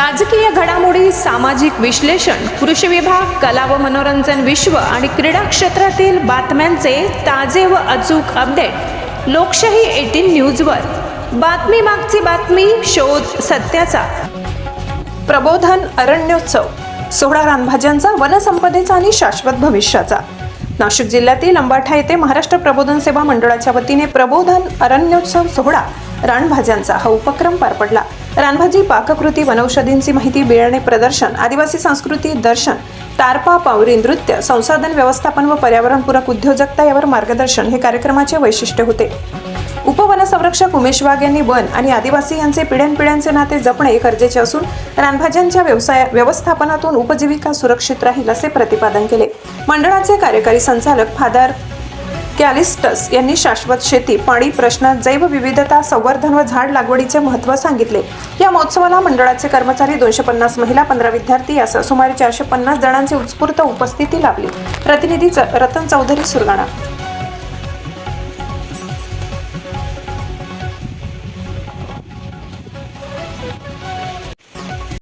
राजकीय घडामोडी सामाजिक विश्लेषण कृषी विभाग कला व मनोरंजन विश्व आणि क्रीडा क्षेत्रातील बातम्यांचे ताजे व अचूक अपडेट लोकशाही एटीन न्यूजवर. बातमी मागची बातमी शोध सत्याचा. प्रबोधन अरण्योत्सव. सोहळा रानभाज्यांचा वनसंपदेचा आणि शाश्वत भविष्याचा. नाशिक जिल्ह्यातील अंबाठा येथे महाराष्ट्र प्रबोधन सेवा मंडळाच्या वतीने प्रबोधन अरण्योत्सव सोहळा रानभाज्यांचा हा उपक्रम पार पडला. रानभाजी पाककृती वनौषधींची माहिती बियाणे प्रदर्शन आदिवासी संस्कृती दर्शन तारपा पावरी नृत्य संसाधन व्यवस्थापन व पर्यावरणपूरक उद्योजकता यावर मार्गदर्शन हे कार्यक्रमाचे वैशिष्ट्य होते. उपवनसंरक्षक उमेश वाघ यांनी वन आणि आदिवासी यांचे पिढ्यानपिढ्यांचे नाते जपणे गरजेचे असून रानभाज्यांच्या व्यवसाय व्यवस्थापनातून उपजीविका सुरक्षित राहील असे प्रतिपादन केले. मंडळाचे कार्यकारी संचालक फादर कॅलिस्टस यांनी शाश्वत शेती पाणी प्रश्न जैवविविधता संवर्धन व झाड लागवडीचे महत्त्व सांगितले. या महोत्सवाला मंडळाचे कर्मचारी दोनशे पन्नास महिला पंधरा विद्यार्थी यासह सुमारे चारशे पन्नास जणांची उत्स्फूर्त उपस्थिती लाभली. प्रतिनिधी रतन चौधरी सुरगाणा.